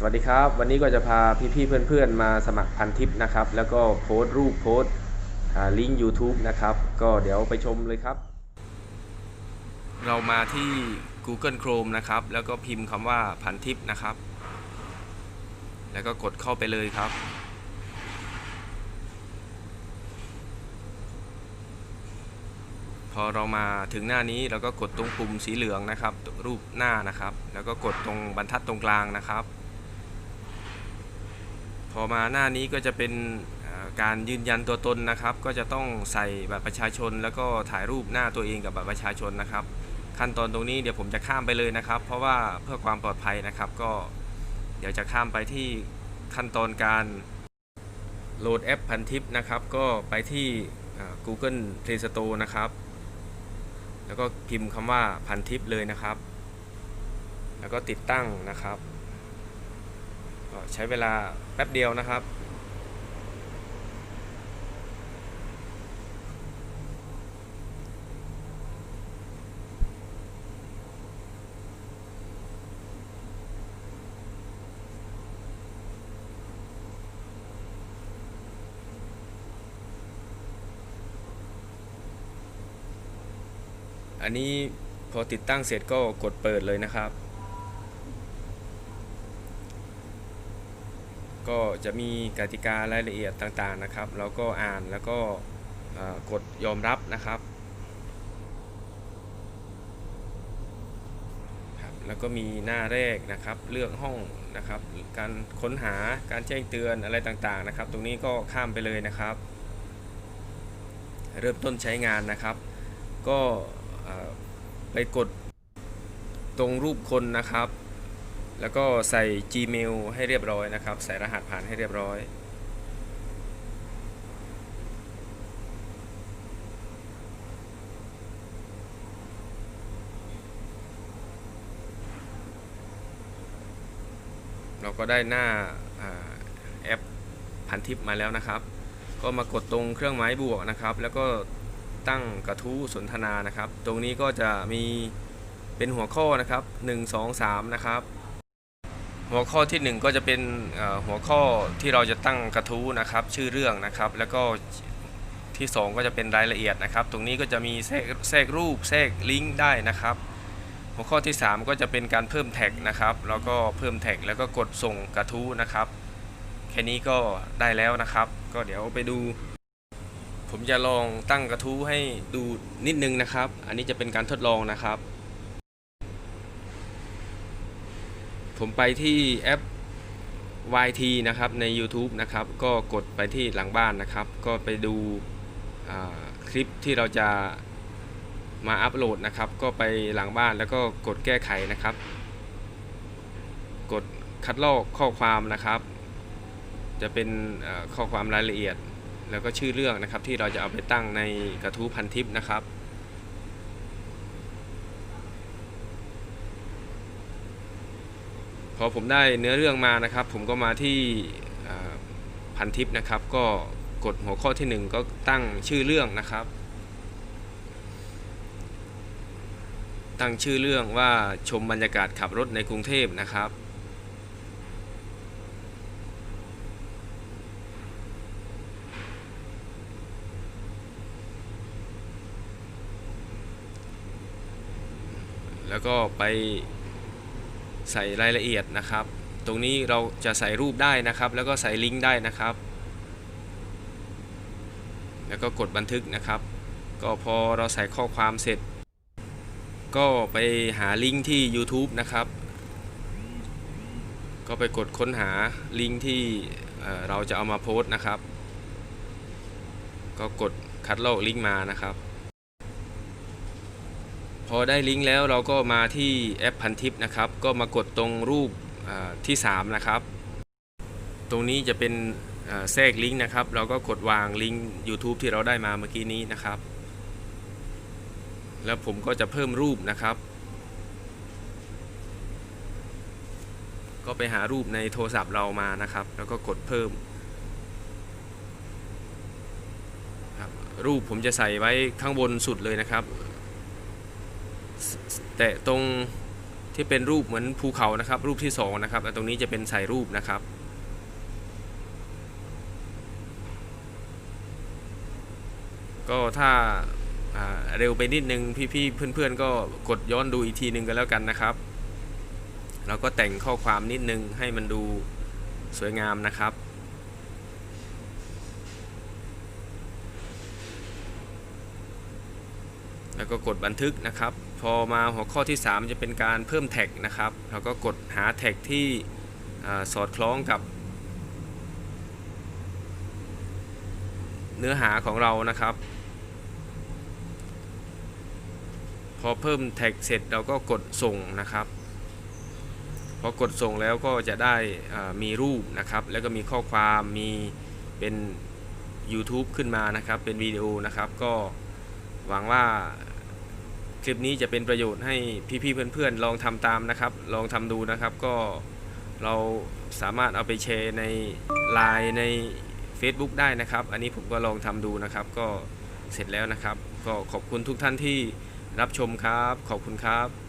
สวัสดีครับ วันนี้ก็จะพาพี่ๆเพื่อนๆ มาสมัครพันทิปนะครับ แล้วก็โพสต์รูปโพสต์ลิงก์ YouTube นะครับ ก็เดี๋ยวไปชมเลยครับ เรามาที่ Google Chrome นะครับ แล้วก็พิมพ์คำว่าพันทิปนะครับ แล้วก็กดเข้าไปเลยครับ พอเรามาถึงหน้านี้เราก็กดตรงปุ่มสีเหลืองนะครับ รูปหน้านะครับ แล้วก็กดตรงบรรทัดตรงกลางนะครับ อมาหน้านี้ก็จะเป็นการยืนยันตัวตนนะครับ ก็จะต้องใส่บัตรประชาชน แล้วก็ถ่ายรูปหน้าตัวเองกับบัตรประชาชนนะครับ ขั้นตอนตรงนี้เดี๋ยวผมจะข้ามไปเลยนะครับ เพราะว่าเพื่อความปลอดภัยนะครับก็เดี๋ยวจะข้ามไปที่ขั้นตอนการโหลดแอปพันทิปนะครับ ก็ไปที่ Google Play Store นะครับ แล้วก็พิมพ์คำว่าพันทิปเลยนะครับ แล้วก็ติดตั้งนะครับ ก็ใช้เวลาแป๊บเดียวนะครับ อันนี้พอติดตั้งเสร็จก็กดเปิดเลยนะครับ ก็จะมีกติการายละเอียดต่างๆนะครับเราก็อ่านแล้วก็กดยอมรับนะครับแล้วก็มีหน้าแรกนะครับ เลือกห้องนะครับ การค้นหาการแจ้งเตือนอะไรต่างๆนะครับ ตรงนี้ก็ข้ามไปเลยนะครับ เริ่มต้นใช้งานนะครับ ก็ไปกดตรงรูปคนนะครับ แล้วก็ใส่ Gmail ให้เรียบร้อยนะครับ ใส่รหัสผ่านให้เรียบร้อยเราก็ได้หน้าอแอปพันทิปมาแล้วนะครับ ก็มากดตรงเครื่องหมายบวกนะครับ แล้วก็ตั้งกระทู้สนทนานะครับ ตรงนี้ก็จะมีเป็นหัวข้อนะครับ 1 2 3 นะครับ หัวข้อทีหนึ่1 ก็จะเป็นหัวข้อที่เราจะตั้งกระทู้นะครับ ชื่อเรื่องนะครับ แล้วก็ที่ 2 ก็จะเป็นรายละเอียดนะครับ ตรงนี้ก็จะมีแทรกแทรกรูปแทรกลิงก์ได้นะครับ หัวข้อที่ 3 ก็จะเป็นการเพิ่มแท็กนะครับ แล้วก็เพิ่มแท็กแล้วก็กดส่งกระทู้นะครับ แค่นี้ก็ได้แล้วนะครับ ก็เดี๋ยวไปดู ผมจะลองตั้งกระทู้ให้ดูนิดนึงนะครับ อันนี้จะเป็นการทดลองนะครับ ผมไปที่แอป YT นะครับใน YouTube นะครับ ก็กดไปที่หลังบ้านนะครับ ก็ไปดูคลิปที่เราจะมาอัปโหลดนะครับ ก็ไปหลังบ้านแล้วก็กดแก้ไขนะครับ กดคัดลอกข้อความนะครับ จะเป็นข้อความรายละเอียด แล้วก็ชื่อเรื่องนะครับที่เราจะเอาไปตั้งในกระทู้พันทิปนะครับ พอผมได้เนื้อเรื่องมานะครับ ผมก็มาที่พันทิปนะครับ ก็กดหัวข้อที่ 1 ก็ตั้งชื่อเรื่องนะครับ ตั้งชื่อเรื่องว่าชมบรรยากาศขับรถในกรุงเทพนะครับแล้วก็ไป ใส่รายละเอียดนะครับ ตรงนี้เราจะใส่รูปได้นะครับ แล้วก็ใส่ลิงก์ได้นะครับ แล้วก็กดบันทึกนะครับ ก็พอเราใส่ข้อความเสร็จ ก็ไปหาลิงก์ที่ YouTube นะครับ ก็ไปกดค้นหาลิงก์ที่เอ่อเราจะเอามาโพสต์นะครับ ก็กดคัดลอกลิงก์มานะครับ พอได้ลิงก์แล้วเราก็มาที่แอปพันทิปนะครับ ก็มากดตรงรูปที่ 3 นะครับ ตรงนี้จะเป็นแทรกลิงก์นะครับ เราก็กดวางลิงก์ YouTube ที่เราได้มาเมื่อกี้นี้นะครับ แล้วผมก็จะเพิ่มรูปนะครับ ก็ไปหารูปในโทรศัพท์เรามานะครับ แล้วก็กดเพิ่ม รูปผมจะใส่ไว้ข้างบนสุดเลยนะครับ แตะตรงที่เป็นรูปเหมือนภูเขานะครับ รูปที่สองนะครับแต่ตรงนี้จะเป็นใส่รูปนะครับก็ถ้าเร็วไปนิดนึงพี่ๆเพื่อนๆ ก็กดย้อนดูอีกทีนึงกันแล้วกันนะครับ แล้วก็แต่งข้อความนิดนึงให้มันดูสวยงามนะครับ แล้วก็กดบันทึกนะครับ พอมาหัวข้อที่ 3 จะเป็นการเพิ่มแท็กนะครับเราก็กดหาแท็กที่สอดคล้องกับ เนื้อหาของเรานะครับ พอเพิ่มแท็กเสร็จเราก็กดส่งนะครับ พอกดส่งแล้วก็จะได้มีรูปนะครับ แล้วก็มีข้อความมีเป็น YouTube ขึ้นมานะครับ เป็นวิดีโอนะครับก็ หวังว่าคลิปนี้จะเป็นประโยชน์ให้พี่ๆเพื่อนๆ ลองทำตามนะครับ ลองทำดูนะครับ ก็เราสามารถเอาไปแชร์ใน Line ใน Facebook ได้นะครับ อันนี้ผมก็ลองทำดูนะครับ ก็เสร็จแล้วนะครับ ก็ขอบคุณทุกท่านที่รับชมครับ ขอบคุณครับ